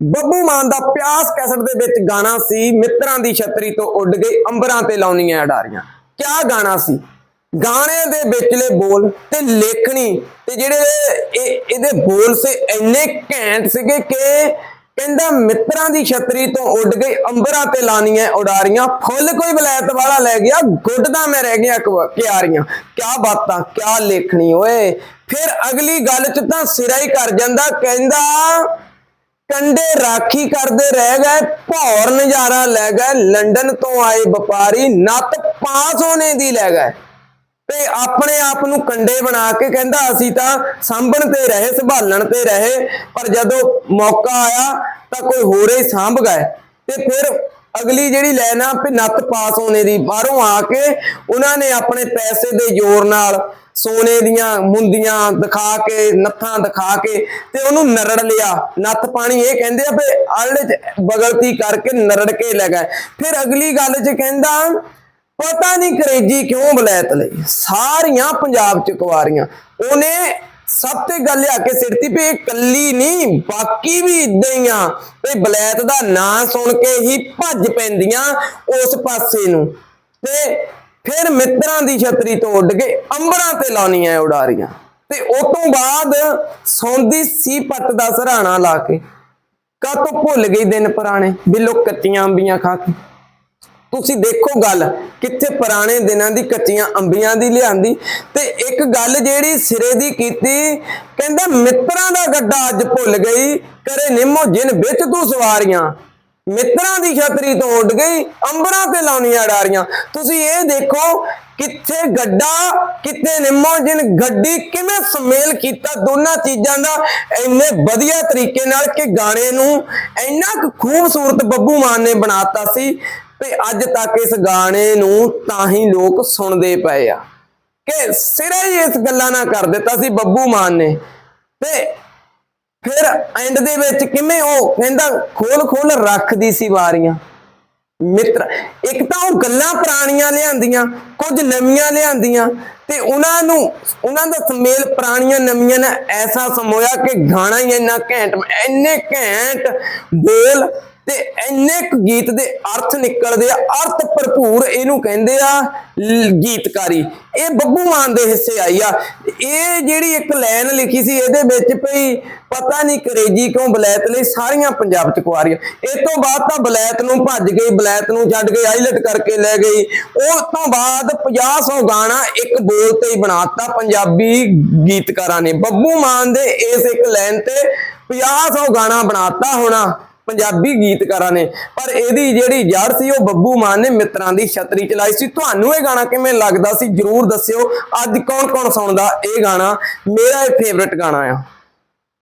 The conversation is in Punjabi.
ਬੱਬੂ ਮਾਨ ਦਾ ਪਿਆਸ ਕੈਸਟ ਦੇ ਵਿੱਚ ਗਾਣਾ ਸੀ, ਮਿੱਤਰਾਂ ਦੀ ਛਤਰੀ ਤੋਂ ਉੱਡ ਗਈ ਅੰਬਰਾਂ ਤੇ ਲਾਉਣੀਆਂ ਅਡਾਰੀਆਂ। ਕਿਆ ਗਾਣਾ ਸੀ? ਗਾਣੇ ਦੇ ਵਿਚਲੇ ਬੋਲ ਤੇ ਲੇਖਣੀ ਤੇ ਜਿਹੜੇ ਇਹਦੇ ਬੋਲ ਸੇ ਇੰਨੇ ਘੈਂਟ ਸੀਗੇ ਕਿ ਕਹਿੰਦਾ ਮਿੱਤਰਾਂ ਦੀ ਛਤਰੀ ਤੋਂ ਉੱਡ ਗਈ ਅੰਬਰਾਂ ਤੇ ਲਾਣੀਆਂ ਉਡਾਰੀਆਂ। ਫੁੱਲ ਕੋਈ ਬਲੈਤ ਵਾਲਾ ਲੈ ਗਿਆ, ਗੁੱਡ ਦਾ ਮੈਂ ਰਹਿ ਗਿਆ ਕਿਆਰੀਆਂ। ਕਿਆ ਬਾਤਾਂ, ਕਿਆ ਲੇਖਣੀ ਓਏ। ਫਿਰ ਅਗਲੀ ਗੱਲ ਚ ਤਾਂ ਸਿਰਾ ਹੀ ਕਰ ਜਾਂਦਾ, ਕਹਿੰਦਾ ਕੰਡੇ ਰਾਖੀ ਕਰਦੇ ਰਹਿ ਗਏ, ਭੌਰ ਨਜ਼ਾਰਾ ਲੈ ਗਏ, ਲੰਡਨ ਤੋਂ ਆਏ ਵਪਾਰੀ ਨੱਤ ਪਾਸ ਹੋਣੇ ਦੀ ਲੈ ਗਏ। ਤੇ ਆਪਣੇ ਆਪ ਨੂੰ ਕੰਡੇ ਬਣਾ ਕੇ ਕਹਿੰਦਾ, ਅਸੀਂ ਤਾਂ ਸਾਂਭਣ ਤੇ ਰਹੇ, ਸੰਭਾਲਣ ਤੇ ਰਹੇ, ਪਰ ਜਦੋਂ ਮੌਕਾ ਆਇਆ ਤਾਂ ਕੋਈ ਹੋਰੇ ਹੀ ਸਾਂਭ ਗਏ। ਤੇ ਫਿਰ ਅਗਲੀ ਜਿਹੜੀ ਲਾਈਨ ਆ ਨੱਤ ਪਾਸ ਹੋਣੇ ਦੀ, ਬਾਹਰੋਂ ਆ ਕੇ ਉਹਨਾਂ ਨੇ ਆਪਣੇ ਪੈਸੇ ਦੇ ਜ਼ੋਰ ਨਾਲ ਸੋਨੇ ਦੀਆਂ ਮੁੰਦੀਆਂ ਦਿਖਾ ਕੇ, ਨੱਥਾਂ ਦਿਖਾ ਕੇ ਤੇ ਉਹਨੂੰ ਨਰੜ ਲਿਆ। ਨੱਥ ਪਾਣੀ ਇਹ ਕਹਿੰਦੇ ਆ ਵੀ ਆਲੜੇ ਚ ਬਗਲਤੀ ਕਰਕੇ ਨਰੜ ਕੇ ਲੈ ਗਏ। ਫਿਰ ਅਗਲੀ ਗੱਲ 'ਚ ਕਹਿੰਦਾ, ਪਤਾ ਨਹੀਂ ਕਰੇਜੀ ਕਿਉਂ ਬਲੈਤ ਲਈ। ਸਾਰੀਆਂ ਪੰਜਾਬ ਚ ਕੁਆਰੀਆਂ ਉਹਨੇ ਸਭ ਤੇ ਗੱਲ ਆ ਕੇ ਸਿਰਤੀ ਵੀ ਇਹ ਕੱਲੀ ਨਹੀਂ, ਬਾਕੀ ਵੀ ਇਦਾਂ ਹੀ ਆ। ਤੇ ਬਲੈਤ ਦਾ ਨਾਂ ਸੁਣ ਕੇ ਹੀ ਭੱਜ ਪੈਂਦੀਆਂ ਉਸ ਪਾਸੇ ਨੂੰ। ਤੇ ਫਿਰ ਮਿੱਤਰਾਂ ਦੀ ਛਤਰੀ ਤੋਂ ਉੱਡ ਕੇ ਅੰਬਰਾਂ ਤੇ ਲਾਉਣੀ ਲਾਉਣੀਆਂ ਉਡਾਰੀਆਂ। ਤੇ ਉਸ ਤੋਂ ਬਾਅਦ ਸੌਂਦੀ ਸੀ ਪੱਟ ਦਾ ਸਰਾਣਾ ਲਾ ਕੇ। ਕਾਤੋਂ ਭੁੱਲ ਗਈ ਦਿਨ ਪੁਰਾਣੇ ਬਿੱਲੋ ਕੱਚੀਆਂ ਅੰਬੀਆਂ ਖਾ ਕੇ। ਤੁਸੀਂ ਦੇਖੋ ਗੱਲ, ਕਿੱਥੇ ਪੁਰਾਣੇ ਦਿਨਾਂ ਦੀ ਕੱਚੀਆਂ ਅੰਬੀਆਂ ਦੀ ਲਿਆਂਦੀ। ਤੇ ਇੱਕ ਗੱਲ ਜਿਹੜੀ ਸਿਰੇ ਦੀ ਕੀਤੀ, ਕਹਿੰਦਾ ਮਿੱਤਰਾਂ ਦਾ ਗੱਡਾ ਅੱਜ ਭੁੱਲ ਗਈ, ਕਰੇ ਨਿੰਮੋ ਜਿਨ ਵਿੱਚ ਤੂੰ ਸਵਾਰੀਆਂ। ਮਿੱਤਰਾਂ ਦੀ ਛਤਰੀ ਤੋਂ ਉੱਡ ਗਈ, ਅੰਬਰਾਂ ਤੇ ਲਾਉਣੀਆਂ ਡਾਰੀਆਂ। ਤੁਸੀਂ ਇਹ ਦੇਖੋ ਕਿੱਥੇ ਗੱਡਾ, ਕਿੱਥੇ ਨਿੰਮੋ, ਜਿਨ ਗੱਡੀ ਕਿਵੇਂ ਸਮੇਲ ਕੀਤਾ ਦੋਨਾਂ ਚੀਜ਼ਾਂ ਦਾ। ਇੰਨੇ ਵਧੀਆ ਤਰੀਕੇ ਨਾਲ ਕਿ ਗਾਣੇ ਨੂੰ ਇੰਨਾ ਕੁ ਖੂਬਸੂਰਤ ਬੱਬੂ ਮਾਨ ਨੇ ਬਣਾਤਾ ਸੀ ਤੇ ਅੱਜ ਤੱਕ ਇਸ ਗਾਣੇ ਨੂੰ ਤਾਂ ਹੀ ਲੋਕ ਸੁਣਦੇ ਪਏ ਆ। ਕਿ ਸਿਰੇ ਇਸ ਗੱਲਾਂ ਨਾਲ ਕਰ ਦਿੱਤਾ ਸੀ ਬੱਬੂ ਮਾਨ ਨੇ। ਤੇ ਫਿਰ ਐਂਡ ਦੇ ਵਿੱਚ ਕਿਵੇਂ ਉਹ ਕਹਿੰਦਾ ਖੋਲ ਖੋਲ ਰੱਖਦੀ ਸੀ ਵਾਰੀਆਂ। ਮਿੱਤਰ, ਇੱਕ ਤਾਂ ਉਹ ਗੱਲਾਂ ਪੁਰਾਣੀਆਂ ਲਿਆਂਦੀਆਂ, ਕੁਝ ਨਵੀਆਂ ਲਿਆਂਦੀਆਂ ਤੇ ਉਹਨਾਂ ਨੂੰ, ਉਹਨਾਂ ਦਾ ਸੁਮੇਲ ਪੁਰਾਣੀਆਂ ਨਵੀਆਂ ਨਾਲ ਐਸਾ ਸਮੋਇਆ ਕਿ ਗਾਣਾ ਹੀ ਇੰਨਾ ਘੈਂਟ, ਇੰਨੇ ਘੈਂਟ ਬੋਲ ਤੇ ਇੰਨੇ ਕੁ ਗੀਤ ਦੇ ਅਰਥ ਨਿਕਲਦੇ ਆ, ਅਰਥ ਭਰਪੂਰ ਇਹਨੂੰ ਕਹਿੰਦੇ ਆ ਗੀਤਕਾਰੀ। ਇਹ ਬੱਬੂ ਮਾਨ ਦੇ ਹਿੱਸੇ ਆਈ ਆ। ਇਹ ਜਿਹੜੀ ਇੱਕ ਲਾਈਨ ਲਿਖੀ ਸੀ, ਇਹਦੇ ਵਿੱਚ ਭਈ ਪਤਾ ਨਹੀਂ ਕਰੇਜੀ ਕਿਉਂ ਬਲੈਤ ਲਈ ਸਾਰੀਆਂ ਪੰਜਾਬ ਚ ਕੁਆਰੀਆਂ। ਇਸ ਤੋਂ ਬਾਅਦ ਤਾਂ ਬਲੈਤ ਨੂੰ ਭੱਜ ਗਈ, ਬਲੈਤ ਨੂੰ ਛੱਡ ਗਈ ਆਈਲਟ ਕਰਕੇ ਲੈ ਗਈ। ਉਸ ਤੋਂ ਬਾਅਦ 50 ਗਾਣਾ ਇੱਕ ਬੋਲ ਤੇ ਹੀ ਬਣਾਤਾ ਪੰਜਾਬੀ ਗੀਤਕਾਰਾਂ ਨੇ। ਬੱਬੂ ਮਾਨ ਦੇ ਇਸ ਇੱਕ ਲਾਈਨ ਤੇ 50 ਗਾਣਾ ਬਣਾਤਾ ਹੋਣਾ ਪੰਜਾਬੀ ਗੀਤਕਾਰਾਂ ਨੇ। ਪਰ ਇਹਦੀ ਜਿਹੜੀ ਜੜ ਸੀ ਉਹ ਬੱਬੂ ਮਾਨ ਨੇ ਮਿੱਤਰਾਂ ਦੀ ਛਤਰੀ ਚਲਾਈ ਸੀ। ਤੁਹਾਨੂੰ ਇਹ ਗਾਣਾ ਕਿਵੇਂ ਲੱਗਦਾ ਸੀ? ਜਰੂਰ ਦੱਸਿਓ। ਅੱਜ ਕੌਣ ਕੌਣ ਸੁਣਦਾ ਇਹ ਗਾਣਾ? ਮੇਰਾ ਇਹ ਫੇਵਰਿਟ ਗਾਣਾ ਆ।